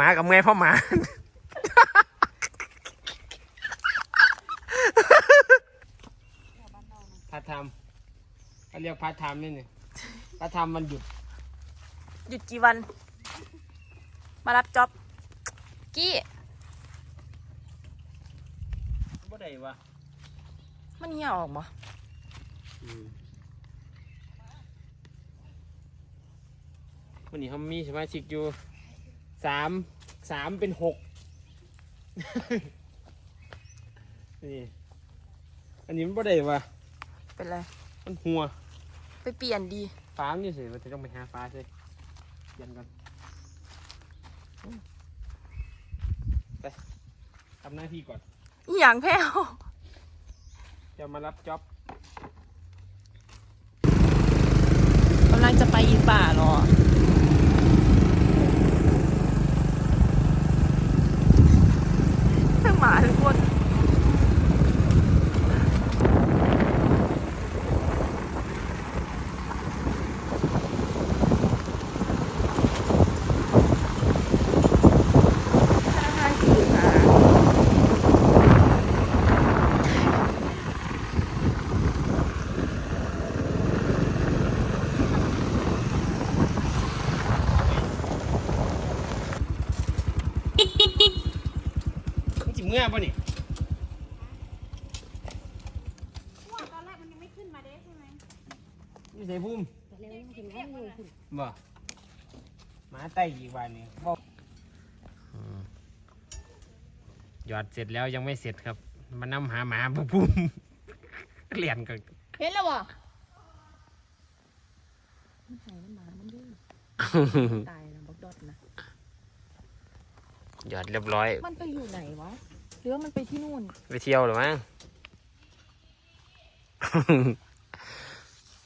หมากับเมยพ่อหมา พาร์ทไทม์เขาเรียกพาร์ทไทม์นี่นี่พาร์ทไทม์มันหยุดหยุดกี่วัน มารับจ็อบ กี้ บ่ได้วะมันเหี่ยวออกบ่วันนี้เขามีสมาชิกอยู่สาม สามเป็นหกนี่ อันนี้มันบ่ได้วะเป็นไร มันหัว ไปเปลี่ยนดี ฟ้ามันอยู่สิมันจะต้องไปหาฟ้าใช่ยันกันไปทำหน้าที่ก่อน อหย่างแพ้วจะมารับจ็อบกำลังจะไปอีป่าเหรอ ทั้งหมาทั้งคน ท่าทางคือหา มันจิเมื่อป่ะนี่ตอนแรกมันยังไม่ขึ้นมาเด้ใช่ไหมไม่ใช่พุ่มแล้วยังถึงห้องอยู่คุณบ่หมาไต่อีกวันนี้บ่หยอดเสร็จแล้วยังไม่เสร็จครับมานำหาหมาบุพุ่มเรียนกันเห็นแล้ววะมันหายน้ำหมามันดื้อตายแล้วบักดอดนะหยอดเรียบร้อย มันไปอยู่ไหนวะ หรือว่ามันไปที่นู่น ไปเที่ยวหรือมั้ง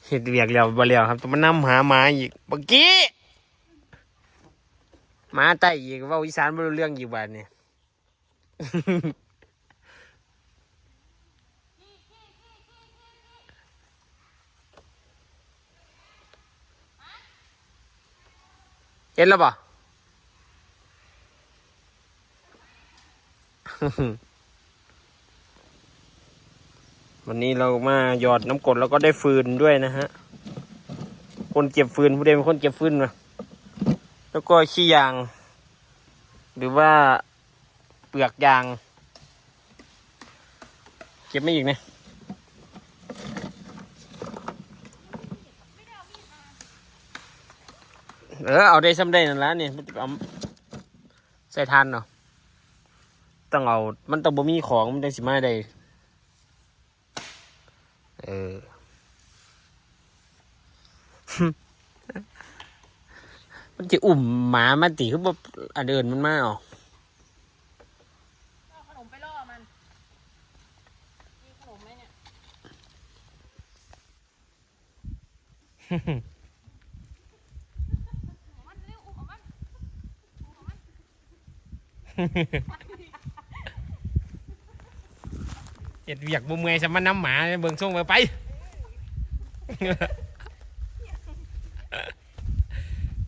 เห็ดเวียกแล้วบ่แล้วครับต้องมานำหาหมาอีกเมื่อกี้หมาไต่อีกเว่าอีสานบ่รู้เรื่องอีกบาดนี่ เห็นแล้วป่ วันนี้เรามาหยอดน้ำกรดแล้วก็ได้ฟืนด้วยนะฮะ คนเก็บฟืนผู้ใดเป็นคนเก็บฟืนมาแล้วก็ขี้ยาง หรือว่าเปลือกยาง เก็บไม่อีกนะเออเอาได้ซ้ำได้นั่นละนี่เอาใส่ทานเนาะ ต้องเอา มันต้องบ่มีของมันได้สิมาได้เออมันจะอุ่มหมามันตีขึ้นมาอันเดินมันมาเออกเอาขนมไปล่อมันมีขนมไหมเนี่ยเห็ดเวียกบุมเมยสมันน้ำหมาเบิ่งส่งไปไป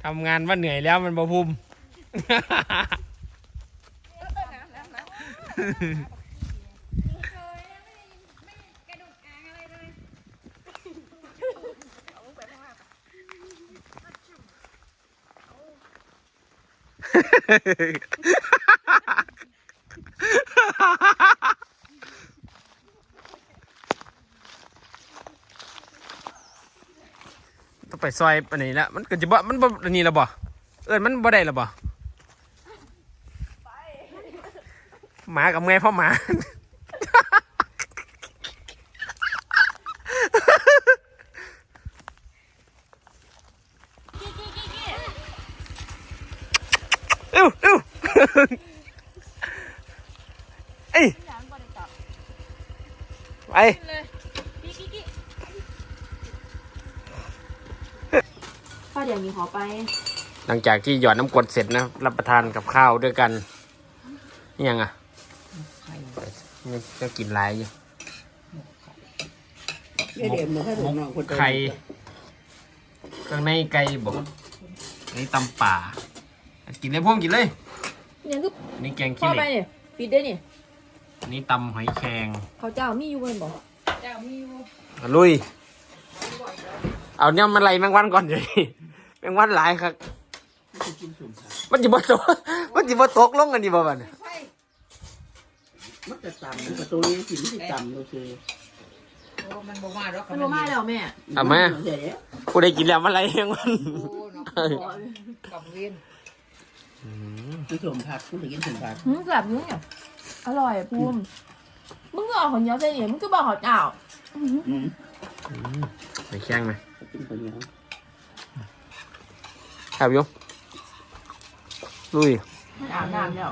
ทำงานว่าเหนื่อยแล้วมันบ่ภูมิกระดูกอ่างอะไรเลย ต้องไปซอยอันนี้ละมันก็จะบ่ มันบ่อันนี้ละบ่ เอิ้นมันบ่ได้ละบ่หมากับเมยพ่อหมาอิ้วอิ้วเอ้ยไป เลยกี้กี้กี้พ่อ เดี๋ยวนี้ขอไป หลังจากที่หยอดน้ำกรดเสร็จนะรับประทานกับข้าวด้วยกันนี่ยังอะนี่ก็กินหลายอยู่เดี๋ยวเดี๋ยวมึงให้ผมน้องคนโตไข่เครื่องในไก่บอกนี่ตำป่า กินเลยพวกกินเลยยังคืออันนี่แกงพ่ขี้อเหไปล็กเนี่ยปิดได้เนี่ยอันนี่ตำหอยแครงเขาเจ้ามีอยู่เว้นบอกอะลุย เอาเนี่ยมันไล่แมงวันก่อนเลยแม งวันหลายครับ มันจะบ่ตกมันจะบ่ตกลงกันดีบ่บัดนี้มันจะต่ำประตูนี้สิมันจะต่ำโอเคมันบ่มาดอกมันบ่มาแล้วแม่เอามาเดี๋ยวผู้ใดกินแล้วมันไล่แมงวันโอ้เนาะกับเวียนคือสมผักคุณจะกินสมผักหืมแบบนี้เนี่ยอร่อยอะภูมิมึงก็เอาของเหนียวใส่เนี่ยมึงก็บอกเขาเจ้าอืมไปแข้งไหม แอบยกลุยมันอาบน้ำแล้ว